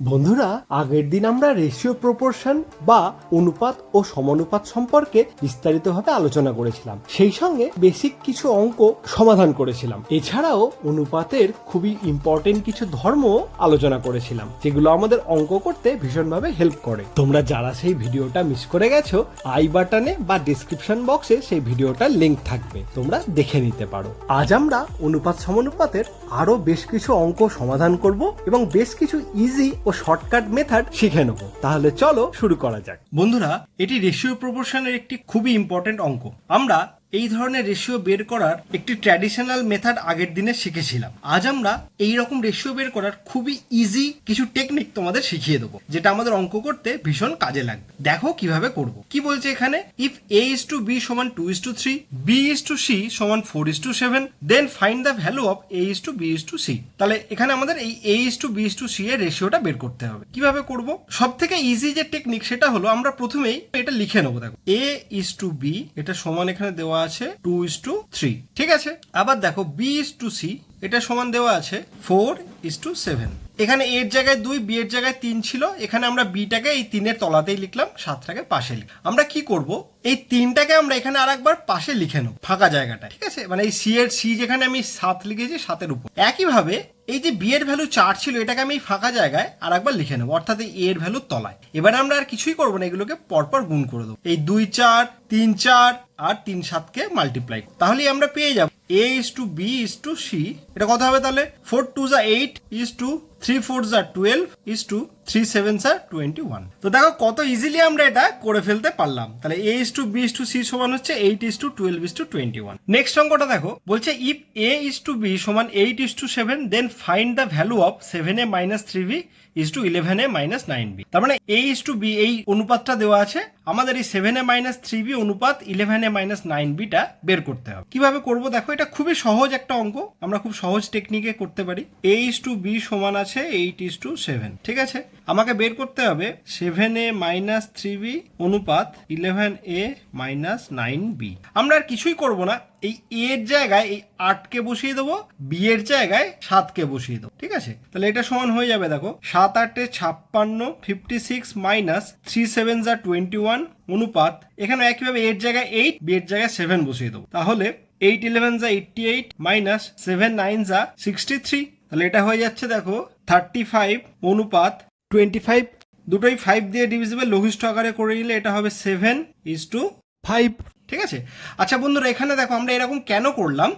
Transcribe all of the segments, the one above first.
বন্ধুরা, আগের দিন আমরা রেশিও প্রপোর্শন বা অনুপাত ও সমানুপাত সম্পর্কে বিস্তারিতভাবে আলোচনা করেছিলাম। সেই সঙ্গে বেসিক কিছু অঙ্ক সমাধান করেছিলাম। এছাড়াও অনুপাতের খুবই ইম্পর্টেন্ট কিছু ধর্ম আলোচনা করেছিলাম, যেগুলো আমাদের অঙ্ক করতে ভীষণভাবে হেল্প করে। তোমরা যারা সেই ভিডিওটা মিস করে গেছো আই বাটনে বা ডিসক্রিপশন বক্সে সেই ভিডিওটার লিঙ্ক থাকবে, তোমরা দেখে নিতে পারো। আজ আমরা অনুপাত সমানুপাতের আরও বেশ কিছু অঙ্ক সমাধান করব এবং বেশ কিছু ইজি ও শর্টকাট মেথড শিখে নেব। তাহলে চলো শুরু করা যাক। বন্ধুরা, এটি রেশিও প্রপোর্শনের একটি খুবই ইম্পর্টেন্ট অঙ্ক। আমরা এই ধরনের রেশিও বের করার একটি ট্র্যাডিশনাল মেথড আগের দিনে শিখেছিলাম। আজ আমরা এই রকম রেশিও বের করার খুবই ইজি কিছু টেকনিক তোমাদের শিখিয়ে দেবো, যেটা আমাদের অঙ্ক করতে ভীষণ কাজে লাগবে। দেখো কীভাবে করব। কি বলছে এখানে? If A is to B সমান two is to three B is to C সমান four is to seven then find the value of A is to B is to C তাহলে এখানে আমাদের এই A is to B is to C এর রেশিওটা বের করতে হবে। কীভাবে করব? সব থেকে ইজি যে টেকনিক সেটা হলো, আমরা প্রথমেই এটা লিখে নেব, দেখো। এ ইস টু বি এটা সমান এখানে দেওয়া আছে টু ইস টু থ্রি ঠিক আছে? আবার দেখো বি ইস টু সি এটা সমান দেওয়া আছে ফোর ইস টু সেভেন এখানে এর জায়গায় দুই বি এর জায়গায় তিন ছিল। এখানে আমরা বিটাকে এই তিনের তলাতেই লিখলাম সাতটাকে পাশে লিখ আমরা কি করব? এই তিনটাকে আমরা এখানে আর একবার পাশে লিখে নেব, ফাঁকা জায়গাটা ঠিক আছে? মানে এই সি এর সি যেখানে আমি সাত লিখেছি, সাতের উপর। একইভাবে এই যে বি এর ভ্যালু চার ছিল, এটাকে আমি ফাঁকা জায়গায় আর একবার লিখে নেব, অর্থাৎ এই এর ভ্যালু তলায়। এবারে আমরা আর কিছুই করব না, এগুলোকে পরপর গুণ করে দেবো। এই দুই চার, তিন চার আর তিন সাতকে মাল্টিপ্লাই তাহলেই আমরা পেয়ে যাব A is to B is to C এটা কত হবে তাহলে ফোর টু যা eight is to three four যা twelve is to three seven যা টোয়েন্টি ওয়ান তো দেখো কত ইজিলি আমরা এটা করে ফেলতে পারলাম তাহলে A is to B is to C সমান হচ্ছে eight is to twelve is to twenty one next অঙ্কটা দেখো বলছে if A is to B সমান eight is to seven then find the value of seven A minus three B is to eleven A minus nine B তার মানে এ is to B এই অনুপাতটা দেওয়া আছে। আমাদের এই seven A minus three B অনুপাত ইলেভেন এ মাইনাস নাইন বিটা বের করতে হবে। কীভাবে করব? দেখো, এটা খুবই সহজ একটা অঙ্ক। আমরা খুব সহজ টেকনিকে করতে পারি। এ ইস টু বি সমান আছে এইট ইস টু সেভেন ঠিক আছে? আমাকে বের করতে হবে seven A minus three B অনুপাত eleven A minus nine B আমরা আর কিছুই করব না। এই এ এর জায়গায় এই আটকে বসিয়ে দেবো বি এর জায়গায় সাতকে বসিয়ে দেবো, ঠিক আছে? তাহলে এটা সমান হয়ে যাবে, দেখো, সাত আটে ছাপ্পান্ন fifty six minus three seven যা টোয়েন্টি ওয়ান অনুপাত, এখানে একইভাবে এর জায়গায় এইট বি এর জায়গায় সেভেন বসিয়ে দেবো। তাহলে এইট ইলেভেন যা eighty eight minus seven nine যা সিক্সটি থ্রি তাহলে এটা হয়ে যাচ্ছে, দেখো থার্টি ফাইভ অনুপাত টোয়েন্টি ফাইভ দুটোই ফাইভ দিয়ে ডিভিজিবল লঘিষ্ঠ আকারে করে নিলে এটা হবে সেভেন ইজ টু ফাইভ ঠিক আছে? আচ্ছা বন্ধুরা এখানে দেখো আমরা এরকম কেন করলাম?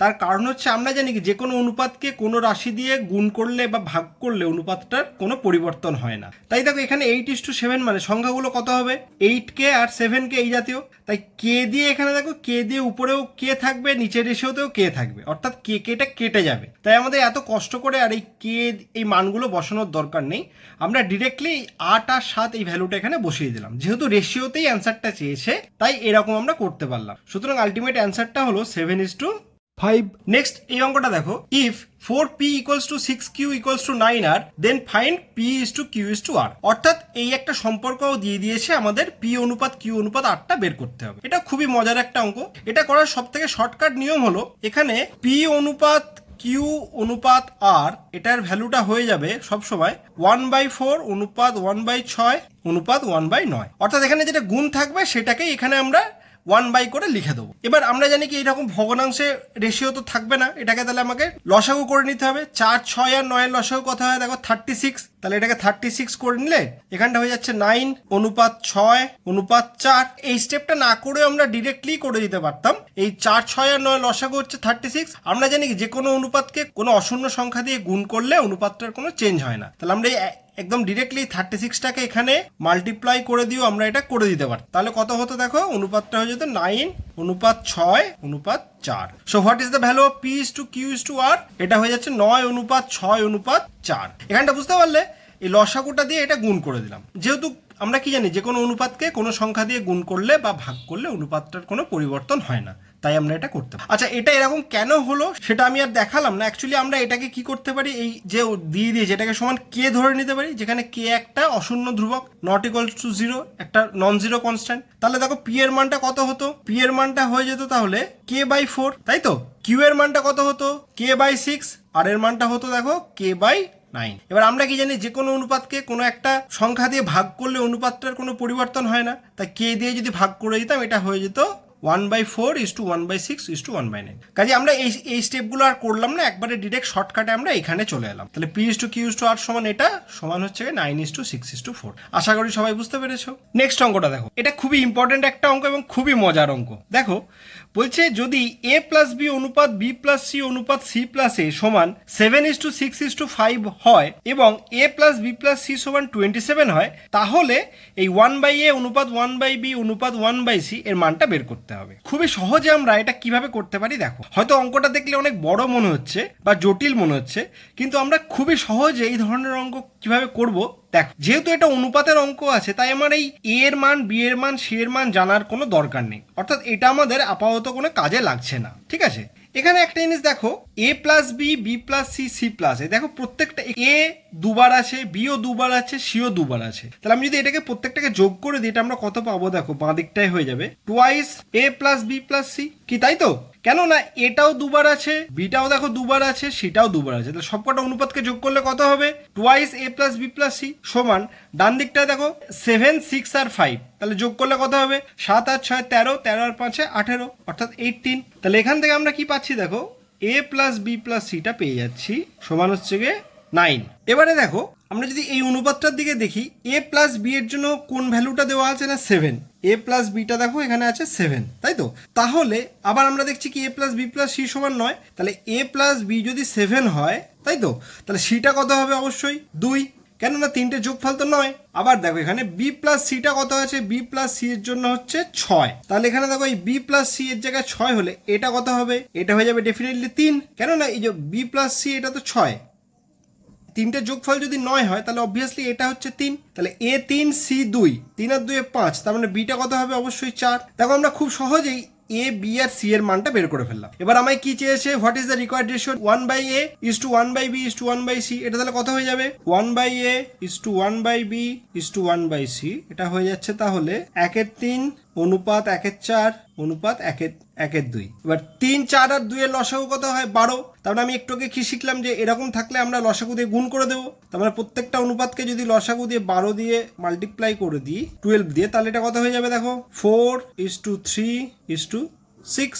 তার কারণ হচ্ছে আমরা জানি যে কোনো অনুপাতকে কোনো রাশি দিয়ে গুণ করলে বা ভাগ করলে অনুপাতটার কোনো পরিবর্তন হয় না। তাই দেখো, এখানে এইট ইস টু সেভেন মানে সংখ্যাগুলো কত হবে? এইট কে আর সেভেন কে এই জাতীয়। তাই কে দিয়ে এখানে দেখো কে দিয়ে উপরেও কে থাকবে, নিচের রেশিওতেও কে থাকবে। অর্থাৎ কে কেটা কেটে যাবে। তাই আমাদের এত কষ্ট করে আর এই কে এই মানগুলো বসানোর দরকার নেই। আমরা ডিরেক্টলি আট আর সাত এই ভ্যালুটা এখানে বসিয়ে দিলাম। যেহেতু রেশিওতেই অ্যান্সারটা চেয়েছে, তাই এরকম আমরা করতে পারলাম। সুতরাং আলটিমেট অ্যান্সারটা হলো seven is to five next এই অঙ্কটা দেখো। If four P equals to six Q equals to nine R then find P is to Q is to R অর্থাৎ এই একটা সম্পর্কও দিয়ে দিয়েছে আমাদের পি অনুপাত কিউ অনুপাত আরটা বের করতে হবে। এটা খুবই মজার একটা অঙ্ক। এটা করার সব থেকে শর্টকাট নিয়ম হলো, এখানে পি অনুপাত কিউ অনুপাত আর এটার ভ্যালুটা হয়ে যাবে সব সময় ওয়ান বাই ফোর অনুপাত ওয়ান বাই ছয়, অনুপাত ওয়ান বাই নয়। অর্থাৎ এখানে যেটা গুণ থাকবে, সেটাকেই এখানে আমরা ওয়ান বাই করে লিখে দেবো। এবার আমরা জানি কি এরকম ভগ্নাংশে রেশিও তো থাকবে না, এটাকে তাহলে আমাকে লসাগু করে নিতে হবে। চার, ছয় আর নয়ের লসাগু কত হয়? দেখো থার্টি সিক্স তাহলে এটাকে থার্টি সিক্স করে নিলে এখানটা হয়ে যাচ্ছে নাইন অনুপাত ছয়, অনুপাত চার। এই স্টেপটা না করে আমরা ডিরেক্টলি করে দিতে পারতাম। এই চার, ছয় আর নয় লসাগু হচ্ছে থার্টি সিক্স আমরা জানি যে কোনো অনুপাতকে কোনো অশূন্য সংখ্যা দিয়ে গুণ করলে অনুপাতটার কোনো চেঞ্জ হয় না। তাহলে আমরা এই একদম ডিরেক্টলি থার্টি সিক্সটাকে এখানে মাল্টিপ্লাই করে দিও আমরা এটা করে দিতে পারি তাহলে কত হতো দেখো? অনুপাতটা হয়ে যেত নাইন অনুপাত ছয়, অনুপাত চার। So what is the value of P is to Q is to R এটা হয়ে যাচ্ছে নয়, অনুপাত ছয়, অনুপাত চার। এখানটা বুঝতে পারলে এই লসাগুটা দিয়ে এটা গুণ করে দিলাম। যেহেতু আমরা কি জানি, যে কোনো অনুপাতকে কোনো সংখ্যা দিয়ে গুণ করলে বা ভাগ করলে অনুপাতটার কোনো পরিবর্তন হয় না। তাই আমরা এটা করতে পারি। আচ্ছা এটা এরকম কেন হলো সেটা আমি আর দেখালাম না। অ্যাকচুয়ালি আমরা এটাকে কি করতে পারি? এই যে দিয়ে দিয়ে যেটাকে সমান কে ধরে নিতে পারি, যেখানে কে একটা অশূন্য ধ্রুবক নট ইকুয়াল টু জিরো একটা নন জিরো কনস্ট্যান্ট তাহলে দেখো পি এর মানটা কত হতো? পি এর মানটা হয়ে যেত তাহলে কে বাই ফোর তাই তো? কিউ এর মানটা কত হতো? কে বাই সিক্স আর এর মানটা হতো দেখো কে বাই নাইন এবার আমরা কি জানি, যে কোনো অনুপাতকে কোনো একটা সংখ্যা দিয়ে ভাগ করলে অনুপাতটার কোনো পরিবর্তন হয় না। তাই কে দিয়ে যদি ভাগ করে দিতাম, এটা হয়ে যেত one by four is to one by six is to one by nine কাজে আমরা এই এই স্টেপগুলো আর করলাম না, একবারে ডিরেক্ট শর্টকাটে আমরা এখানে চলে এলাম। তাহলে P is to Q is to R সমান এটা, সমান হচ্ছে nine is to six is to four আশা করি সবাই বুঝতে পেরেছ। নেক্সট অঙ্কটা দেখো। এটা খুবই ইম্পর্টেন্ট একটা অঙ্ক এবং খুবই মজার অঙ্ক। দেখো, বলছে যদি এ প্লাস বি অনুপাত বি প্লাস সি অনুপাত সি প্লাস এ সমান seven is to six is to five হয় এবং A plus B plus C সমান টোয়েন্টি সেভেন হয়, তাহলে এই ওয়ান বাই এ অনুপাত ওয়ান বাই বি অনুপাত ওয়ান বাই সি এর মানটা বের করতে হবে। খুবই সহজে আমরা এটা কীভাবে করতে পারি দেখো। হয়তো অঙ্কটা দেখলে অনেক বড় মনে হচ্ছে বা জটিল মনে হচ্ছে, কিন্তু আমরা খুবই সহজে এই ধরনের অঙ্ক কীভাবে করব দেখো। যেহেতু এটা অনুপাতের অঙ্ক আছে, তাই আমার এই এ এর মান বি এর মান সি এর মান জানার কোনো দরকার নেই। অর্থাৎ এটা আমাদের আপাতত কোনো কাজে লাগছে না। ঠিক আছে? এখানে একটা জিনিস দেখো A plus B B plus C C plus A দেখো প্রত্যেকটা এ দুবার আছে বিও দুবার আছে সিও দুবার আছে তাহলে আমি যদি এটাকে প্রত্যেকটাকে যোগ করে দিই, এটা আমরা কত পাবো? দেখো, বাঁ দিকটাই হয়ে যাবে। Twice A plus B plus C কি, তাই তো? কেন না এটাও দুবার আছে, বিটাও দেখো দুবার আছে, সেটাও দুবার আছে। তাহলে সবকটা অনুপাতকে যোগ করলে কত হবে? Twice A plus B plus C সমান ডান দিকটায় দেখো সেভেন সিক্স আর ফাইভ তাহলে যোগ করলে কত হবে? সাত আর ছয়, তেরো তেরো আর পাঁচে আঠেরো, অর্থাৎ এইটিন তাহলে এখান থেকে আমরা কি পাচ্ছি দেখো? এ প্লাস বি প্লাস সিটা পেয়ে যাচ্ছি, সমান হচ্ছে গিয়ে নাইন এবারে দেখো আমরা যদি এই অনুপাতটার দিকে দেখি এ প্লাস বি এর জন্য কোন ভ্যালুটা দেওয়া আছে না সেভেন এ প্লাস বিটা দেখো, এখানে আছে সেভেন তাই তো? তাহলে আবার আমরা দেখছি কি A plus B plus C সমান নয়? তাহলে এ প্লাস বি যদি সেভেন হয়, তাই তো? তাহলে সিটা কত হবে অবশ্যই? দুই। কেননা তিনটে যোগফল তো নয়। আবার দেখো এখানে বি প্লাস সিটা কত আছে? বি প্লাস সি এর জন্য হচ্ছে ছয়। তাহলে এখানে দেখো এই বি প্লাস সি এর জায়গায় ছয় হলে এটা কত হবে? এটা হয়ে যাবে ডেফিনেটলি তিন। কেননা এই যে বি প্লাস সি এটা তো ছয়। তিনটে যোগফল যদি নয় হয়, তাহলে অবভিয়াসলি এটা হচ্ছে তিন। তাহলে এ তিন, সি দুই। তিন আর দুই পাঁচ। তার মানে বিটা কত হবে? অবশ্যই চার। দেখো, আমরা খুব সহজেই এ, বি আর সি এর মানটা বের করে ফেললাম। এবার আমায় কি চেয়েছে? What is the required ratio one by A is to one by B is to one by C এটা তাহলে কত হয়ে যাবে? One by A is to one by B is to one by C এটা হয়ে যাচ্ছে তাহলে একের তিন অনুপাত একের চার, অনুপাত একের একের দুই। এবার তিন, চার আর দুইয়ের লসাগু কত হয়? বারো। তারপরে আমি একটু আগে শিখলাম যে এরকম থাকলে আমরা লসাগু দিয়ে গুণ করে দেবো? তারপরে প্রত্যেকটা অনুপাতকে যদি লসাগু দিয়ে বারো দিয়ে মাল্টিপ্লাই করে দিই টুয়েলভ দিয়ে, তাহলে এটা কত হয়ে যাবে দেখো? Four is to three is to six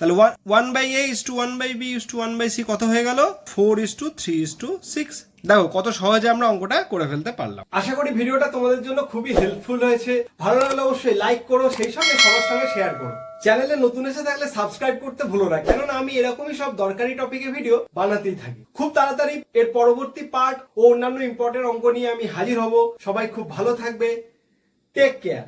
তাহলে one one by A is to one by B is to one by C কত হয়ে গেল? Four is to three is to six দেখো, কত সহজে আমরা অঙ্কটা করে ফেলতে পারলাম। আশা করি ভিডিওটা তোমাদের জন্য খুবই হেল্পফুল হয়েছে। ভালো লাগলে অবশ্যই লাইক করো, সেই সঙ্গে সবার সঙ্গে শেয়ার করো। চ্যানেলে নতুন এসে থাকলে সাবস্ক্রাইব করতে ভুলো না, কেননা আমি এরকমই সব দরকারি টপিকে ভিডিও বানাতেই থাকি। খুব তাড়াতাড়ি এর পরবর্তী পার্ট ও অন্যান্য ইম্পর্টেন্ট অঙ্ক নিয়ে আমি হাজির হব। সবাই খুব ভালো থাকবে। Take care